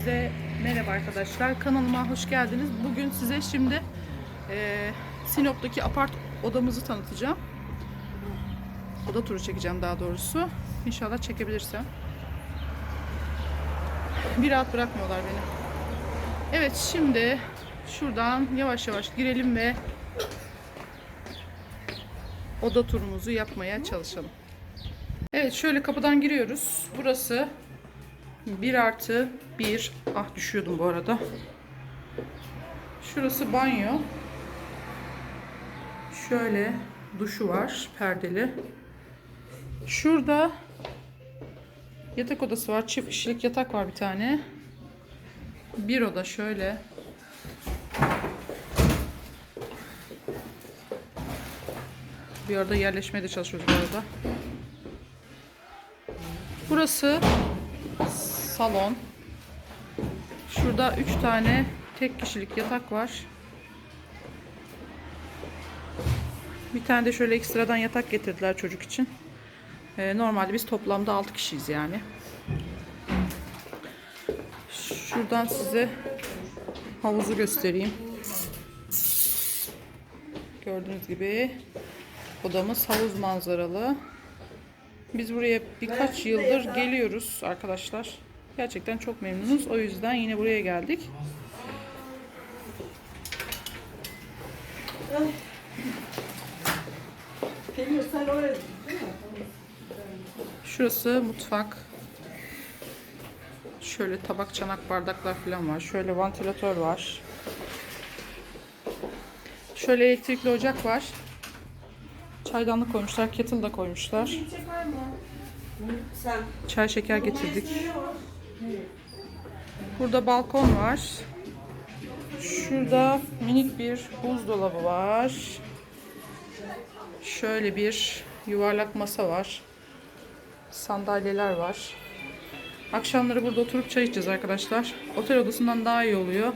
Size merhaba arkadaşlar. Kanalıma hoş geldiniz. Bugün size şimdi eee, Sinop'taki apart odamızı tanıtacağım. Oda turu çekeceğim daha doğrusu. İnşallah çekebilirsem. Bir rahat bırakmıyorlar beni. Evet şimdi şuradan yavaş yavaş girelim ve oda turumuzu yapmaya çalışalım. Evet şöyle kapıdan giriyoruz. Burası 1 artı 1. Ah düşüyordum bu arada. Şurası banyo. Şöyle duşu var perdeli. Şurada yatak odası var. Çift kişilik yatak var bir tane. Bir oda şöyle. Bir arada yerleşmeye de çalışıyoruz bu arada. Burası salon. Şurada 3 tane tek kişilik yatak var. Bir tane de şöyle ekstradan yatak getirdiler çocuk için. Ee, normalde biz toplamda 6 kişiyiz yani. Şuradan size havuzu göstereyim. Gördüğünüz gibi odamız havuz manzaralı. Biz buraya birkaç yıldır geliyoruz arkadaşlar. Gerçekten çok memnunuz. O yüzden yine buraya geldik. Şurası mutfak. Şöyle tabak, çanak, bardaklar falan var. Şöyle vantilatör var. Şöyle elektrikli ocak var. Çaydanlık koymuşlar, kettle da koymuşlar. sen Çay şeker getirdik. Burada balkon var. Şurada minik bir buzdolabı var. Şöyle bir yuvarlak masa var. Sandalyeler var. Akşamları burada oturup çay içeceğiz arkadaşlar. Otel odasından daha iyi oluyor.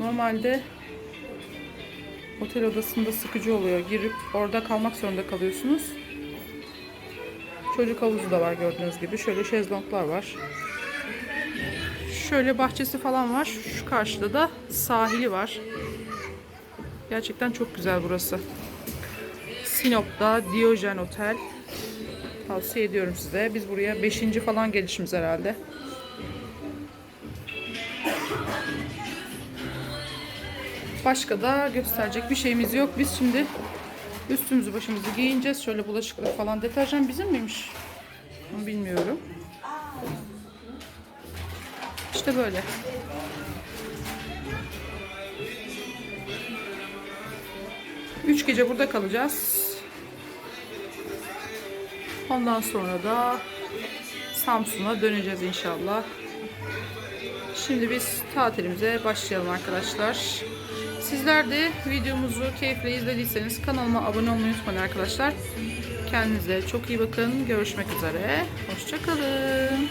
Normalde otel odasında sıkıcı oluyor. Girip orada kalmak zorunda kalıyorsunuz. Çocuk havuzu da var gördüğünüz gibi. Şöyle şezlonglar var. Şöyle bahçesi falan var. Şu karşıda da sahili var. Gerçekten çok güzel burası. Sinop'ta Diyojen Otel. Tavsiye ediyorum size. Biz buraya 5. falan gelişimiz herhalde. Başka da gösterecek bir şeyimiz yok. Biz şimdi üstümüzü başımızı giyineceğiz. Şöyle bulaşıklık falan. Deterjan bizim miymiş? Bilmiyorum. İşte böyle. Üç gece burada kalacağız. Ondan sonra da Samsun'a döneceğiz inşallah. Şimdi biz tatilimize başlayalım arkadaşlar. Sizler de videomuzu keyifle izlediyseniz kanalıma abone olmayı unutmayın arkadaşlar. Kendinize çok iyi bakın. Görüşmek üzere. Hoşçakalın.